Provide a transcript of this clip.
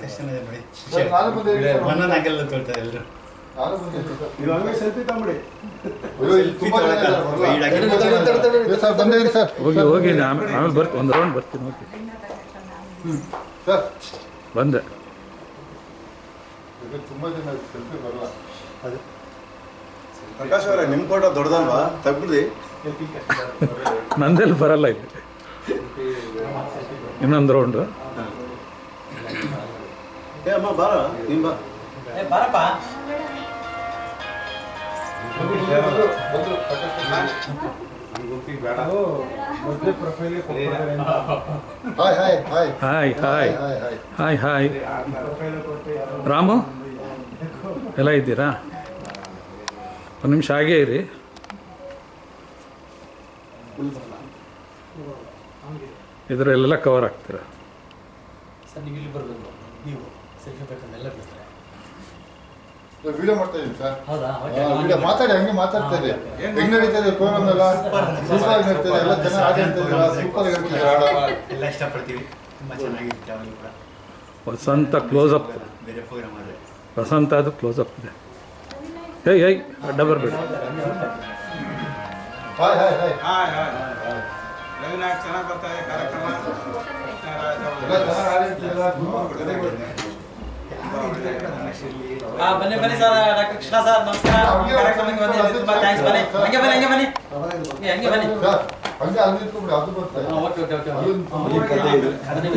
Session ಒಂದು round ಬರ್ತೀನಿ okay ಬಂದೆ. ಬರಲ್ಲ. ಪ್ರಕಾಶ್ ಅವರೇ ನಿಮ್ ಫೋಟೋ ದೊಡ್ಡದಲ್ವಾ? ತಗ್ಬಿಡಿ. ನಂದೆಲ್ಲ ಬರಲ್ಲ ಇದು ಇನ್ನೊಂದು ರೌಂಡು ಏ ಅಮ್ಮ ಬಾರ ನಿಮ್ಮ ಬಾ. ಏ ಬಾರಪ್ಪ. Hi hi hi hi Ramu? ಎಲ್ಲ ಇದ್ದೀರಾ? ಒಂದು ನಿಮಿಷ ಹಾಗೇ ಇರಿ. ಇದರಲ್ಲೆಲ್ಲ ಕವರ್ ಆಗ್ತೀರಾ? ಬೇಕಂದೆಲ್ಲ ಬಿಡ್ತಾರೆ. ವಿಡಿಯೋ ಮಾಡ್ತಾ ಇದ್ದೀನಿ ಸರ್. ಹೌದಾ? ವಿಡಿಯೋ ಮಾತಾಡಿ ಹಂಗೆ ಮಾತಾಡ್ತಾ ಹೆಂಗ್ ಪ್ರೋಗ್ರಾಮ್ ಎಲ್ಲ? ಸೂಪರ್ ಆಗಿ ಎಲ್ಲ ಜನ ಹಾಗೆ ಅಂತಿದ್ದೀರಾ ಸೂಪರ್ ಆಗಿ ನಡೀತಿದೆ. ಹಾಡು ಎಲ್ಲ ಇಷ್ಟಪಡ್ತೀವಿ. ತುಂಬ ಚೆನ್ನಾಗಿರುತ್ತೆ ಅವಲ್ಲಿ ಕೂಡ. ವಸಂತ ಕ್ಲೋಸ್ ಅಪ್ ಬೇರೆ ಪ್ರೋಗ್ರಾಮ್ ಆದರೆ. ವಸಂತ ಅದು ಕ್ಲೋಸ್ ಅಪ್ ಇದೆ. ಹೇಯ್ ಹೇಯ್ ಅಡ್ಡ ಬರಬೇಡಿ. Hi hi hi hi hi Ravinag ಚೆನ್ನಾಗಿ ಬರ್ತಾ ಇದೆ. ಕಾರ್ಯಕ್ರಮ. ಎಲ್ಲ ಚೆನ್ನಾಗಿ ಬನ್ನಿ ಬನ್ನಿ ಸರ್ ಡಾಕ್ಟರ್ ಕೃಷ್ಣ ಸರ್ ನಮಸ್ಕಾರ ಹಂಗೆ ಕಾರ್ಯಕ್ರಮಕ್ಕೆ ಬಂದಿದ್ದೀರಿ ತುಂಬಾ ಥ್ಯಾಂಕ್ಸ್ ಬನ್ನಿ ಹಂಗೆ ಬನ್ನಿ ಹಂಗೆ ಬನ್ನಿ ಹಂಗೆ ಹಂಗೆ ಬನ್ನಿ ಸರ್, ಹಂಗೆ ಅಲ್ಲಿ ನಿಂತ್ಕೊಂಡ್ಬಿಡಿ, ಅದು ಬರ್ತದೆ ಓಕೆ ಓಕೆ ಓಕೆ ಅದು ಅದನ್ನೇ